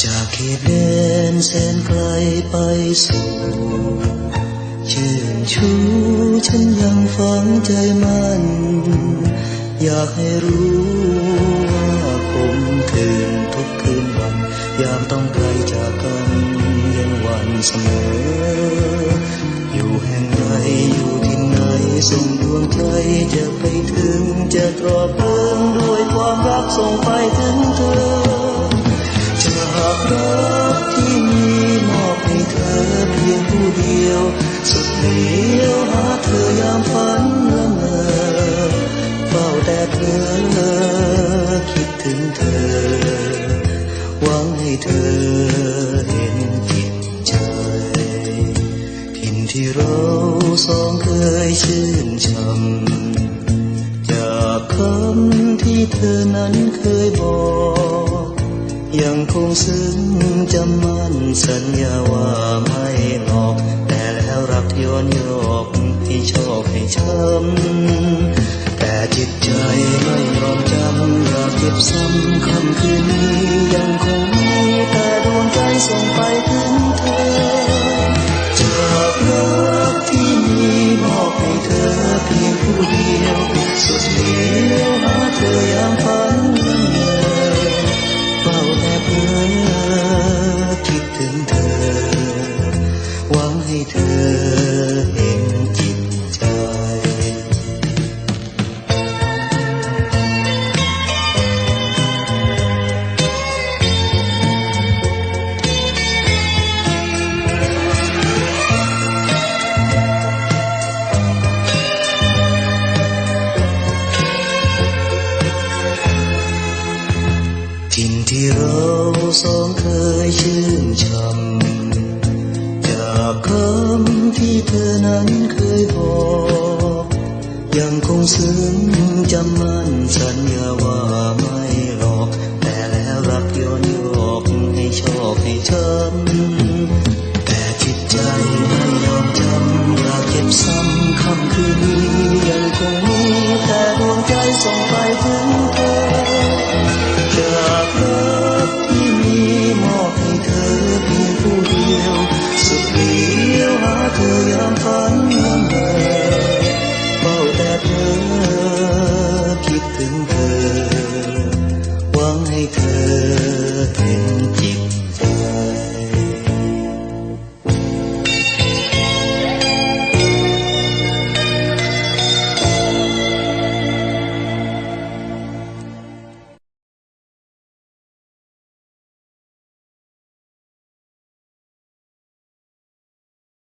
จากที่แดนแสนไกลไปสู่ชื่นชูฉันยังฝังใจมัน อยากให้รู้ว่าคมคืนทุกคืนวัน ยามต้องไกลจากกันยังหวันเสมอ อยู่แห่งใดอยู่ที่ไหนส่งดวงใจจะไปถึงจะตรอเพลิงด้วยความรักส่งไปถึงเธอ จากรักที่มีมอบให้เธอเพียงผู้เดียว สุดเดียวหาเธอยามฝันละเมอเฝ้าแต่เธอคิดถึงเธอ หวังให้เธอเห็นจิตใจถิ่นที่เราสองเคยชื่นชำจากคำที่เธอนั้นเคยบอก ซึ้งจำมั่นสัญญาว่าไม่หลอก แต่แล้วรักย้อนยอกที่ชอบให้ช้ำแต่จิตใจไม่ยอมจำอยากเก็บซ้ำคำคืนนี้ยังคงมีแต่ดวงใจส่งไปถึง ฝ้ ชื่นชมจากคำที่เธอนั้นเคยบอก ยังคงซึ้งจำมั่นสัญญาว่าไม่